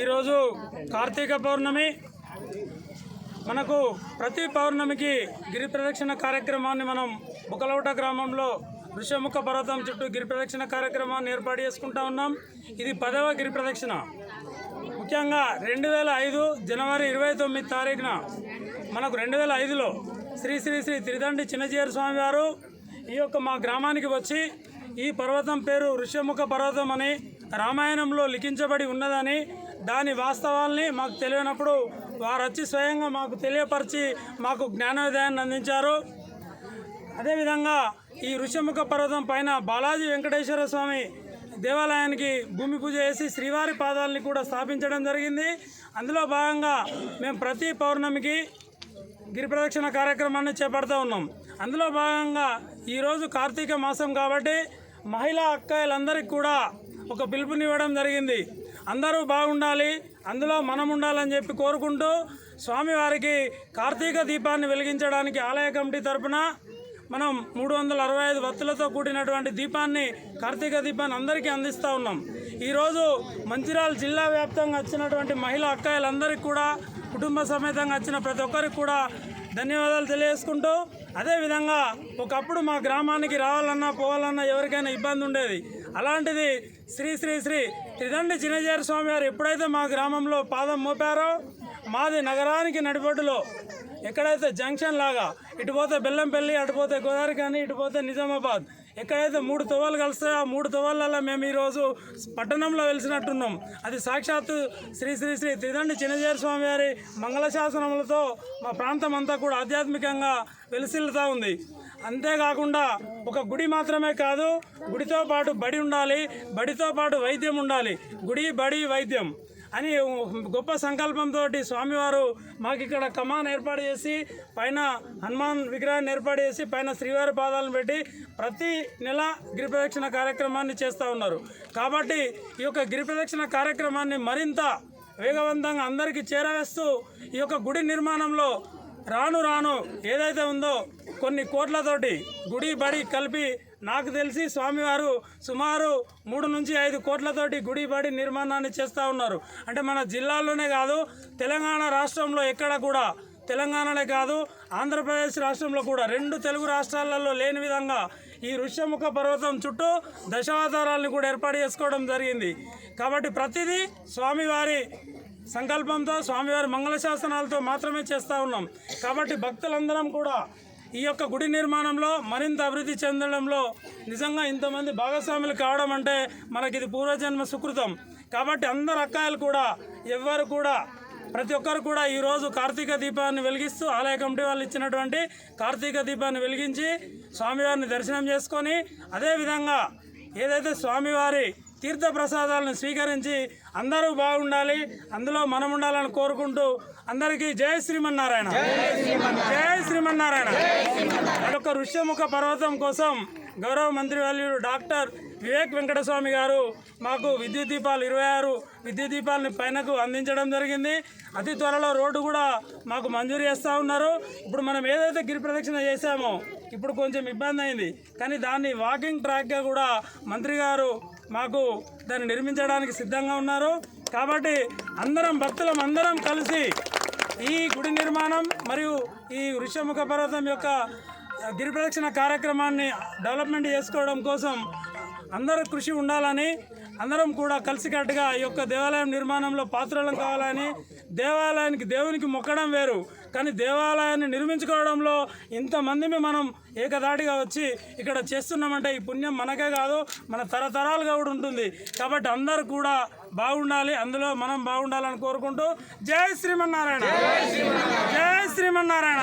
ఈరోజు కార్తీక పౌర్ణమి. మనకు ప్రతి పౌర్ణమికి గిరి ప్రదక్షిణ కార్యక్రమాన్ని మనం బుకలౌట గ్రామంలో ఋషముఖ పర్వతం చుట్టూ గిరి ప్రదక్షిణ కార్యక్రమాన్ని ఏర్పాటు చేసుకుంటా ఉన్నాం. ఇది పదవ గిరి ప్రదక్షిణ. ముఖ్యంగా రెండు వేల ఐదు జనవరి ఇరవై తొమ్మిది తారీఖున మనకు రెండు వేల ఐదులో శ్రీ శ్రీ శ్రీ త్రిదండి చిన్నజీయర్ స్వామి వారు ఈ యొక్క మా గ్రామానికి వచ్చి ఈ పర్వతం పేరు ఋష్యముఖ పర్వతం అని రామాయణంలో లిఖించబడి ఉన్నదని దాని వాస్తవాల్ని మాకు తెలియనప్పుడు వారు వచ్చి స్వయంగా మాకు తెలియపరిచి మాకు జ్ఞానోదయాన్ని అందించారు. అదేవిధంగా ఈ ఋషిముఖ పర్వతం పైన బాలాజీ వెంకటేశ్వర స్వామి దేవాలయానికి భూమి పూజ చేసి శ్రీవారి పాదాలని కూడా స్థాపించడం జరిగింది. అందులో భాగంగా మేము ప్రతి పౌర్ణమికి గిరి ప్రదక్షిణ కార్యక్రమాన్ని చేపడుతూ ఉన్నాం. అందులో భాగంగా ఈరోజు కార్తీక మాసం కాబట్టి మహిళా అక్కాయిలందరికీ కూడా ఒక పిలుపునివ్వడం జరిగింది. అందరూ బాగుండాలి అందులో మనం ఉండాలని చెప్పి కోరుకుంటూ స్వామివారికి కార్తీక దీపాన్ని వెలిగించడానికి ఆలయ కమిటీ తరపున మనం మూడు వందల అరవై ఐదు వత్తులతో కూడినటువంటి దీపాన్ని కార్తీక దీపాన్ని అందరికీ అందిస్తూ ఉన్నాం. ఈరోజు మంచిర్యాల జిల్లా వ్యాప్తంగా వచ్చినటువంటి మహిళా అక్కాయిలందరికీ కూడా కుటుంబ సమేతంగా వచ్చిన ప్రతి ఒక్కరికి కూడా ధన్యవాదాలు తెలియజేసుకుంటూ అదేవిధంగా ఒకప్పుడు మా గ్రామానికి రావాలన్నా పోవాలన్నా ఎవరికైనా ఇబ్బంది ఉండేది. అలాంటిది శ్రీ శ్రీ శ్రీ త్రిదండి చిన్నజారి స్వామి వారు ఎప్పుడైతే మా గ్రామంలో పాదం మోపారో మాది నగరానికి నడిబొడ్డులో ఎక్కడైతే జంక్షన్ లాగా ఇటు పోతే బెల్లంపల్లి అటు పోతే గోదావరి కానీ ఇటు పోతే నిజామాబాద్ ఎక్కడైతే మూడు తువ్వాలు కలిస్తే ఆ మూడు తువ్వాలలో మేము ఈరోజు పట్టణంలో వెలిసినట్టున్నాం. అది సాక్షాత్తు శ్రీ శ్రీ శ్రీ త్రిదండి చిన్నజీర స్వామి వారి మంగళశాసనములతో మా ప్రాంతం అంతా కూడా ఆధ్యాత్మికంగా వెలిసిల్లుతూ ఉంది. అంతేకాకుండా ఒక గుడి మాత్రమే కాదు గుడితో పాటు బడి ఉండాలి బడితో పాటు వైద్యం ఉండాలి. గుడి బడి వైద్యం. అని గొప్ప సంకల్పంతో స్వామివారు మాకు ఇక్కడ కమాన్ ఏర్పాటు చేసి పైన హనుమాన్ విగ్రహాన్ని ఏర్పాటు చేసి పైన శ్రీవారి పాదాలను పెట్టి ప్రతి నెల గిరి ప్రదక్షిణ కార్యక్రమాన్ని చేస్తూ ఉన్నారు. కాబట్టి ఈ యొక్క గిరి ప్రదక్షిణ కార్యక్రమాన్ని మరింత వేగవంతంగా అందరికీ చేరవేస్తూ ఈ యొక్క గుడి నిర్మాణంలో రాను రాను ఏదైతే ఉందో కొన్ని కోట్లతోటి గుడి బడి కలిపి నాకు తెలిసి స్వామివారు సుమారు మూడు నుంచి ఐదు కోట్లతోటి గుడి బడి నిర్మాణాన్ని చేస్తూ ఉన్నారు. అంటే మన జిల్లాలోనే కాదు తెలంగాణ రాష్ట్రంలో ఎక్కడ కూడా తెలంగాణనే కాదు ఆంధ్రప్రదేశ్ రాష్ట్రంలో కూడా రెండు తెలుగు రాష్ట్రాలలో లేని విధంగా ఈ ఋష్యముఖ పర్వతం చుట్టూ దశావతారాలను కూడా ఏర్పాటు చేసుకోవడం జరిగింది. కాబట్టి ప్రతిదీ స్వామివారి సంకల్పంతో స్వామివారి మంగళ శాసనాలతో మాత్రమే చేస్తూ ఉన్నాం. కాబట్టి భక్తులందరం కూడా ఈ యొక్క గుడి నిర్మాణంలో మరింత అభివృద్ధి చెందడంలో నిజంగా ఇంతమంది భాగస్వాములు కావడం అంటే మనకి ఇది పూర్వజన్మ సుకృతం. కాబట్టి అందరు అక్కాయలు కూడా ఎవ్వరు కూడా ప్రతి ఒక్కరు కూడా ఈరోజు కార్తీక దీపాన్ని వెలిగిస్తూ ఆలయ కమిటీ వాళ్ళు ఇచ్చినటువంటి కార్తీక దీపాన్ని వెలిగించి స్వామివారిని దర్శనం చేసుకొని అదేవిధంగా ఏదైతే స్వామివారి తీర్థ ప్రసాదాలను స్వీకరించి అందరూ బాగుండాలి. అందులో మనం ఉండాలని కోరుకుంటూ అందరికీ జయ శ్రీమన్నారాయణ. జయ శ్రీమన్నారాయణ. ఒక ఋష్యముఖ పర్వతం కోసం గౌరవ మంత్రి వాల్యుడు డాక్టర్ వివేక్ వెంకటస్వామి గారు మాకు విద్యుత్ దీపాలు ఇరవై ఆరు విద్యుత్ దీపాలను పైనకు అందించడం జరిగింది. అతి త్వరలో రోడ్డు కూడా మాకు మంజూరు చేస్తూ ఉన్నారు. ఇప్పుడు మనం ఏదైతే గిరి ప్రదక్షిణ చేశామో ఇప్పుడు కొంచెం ఇబ్బంది అయింది. కానీ దాన్ని వాకింగ్ ట్రాక్గా కూడా మంత్రి గారు మాకు దాన్ని నిర్మించడానికి సిద్ధంగా ఉన్నారు. కాబట్టి అందరం భక్తులం అందరం కలిసి ఈ గుడి నిర్మాణం మరియు ఈ ఋషముఖ పర్వతం యొక్క గిరి ప్రదక్షిణ కార్యక్రమాన్ని డెవలప్మెంట్ చేసుకోవడం కోసం అందరూ కృషి ఉండాలని అందరం కూడా కలిసికట్టుగా ఈ యొక్క దేవాలయం నిర్మాణంలో పాత్రలం కావాలని దేవాలయానికి దేవునికి మొక్కడం వేరు. కానీ దేవాలయాన్ని నిర్మించుకోవడంలో ఇంతమందిని మనం ఏకదాటిగా వచ్చి ఇక్కడ చేస్తున్నామంటే ఈ పుణ్యం మనకే కాదు మన తరతరాలుగా కూడా ఉంటుంది. కాబట్టి అందరూ కూడా బాగుండాలి అందులో మనం బాగుండాలని కోరుకుంటూ జై శ్రీమన్నారాయణ. జై శ్రీమన్నారాయణ.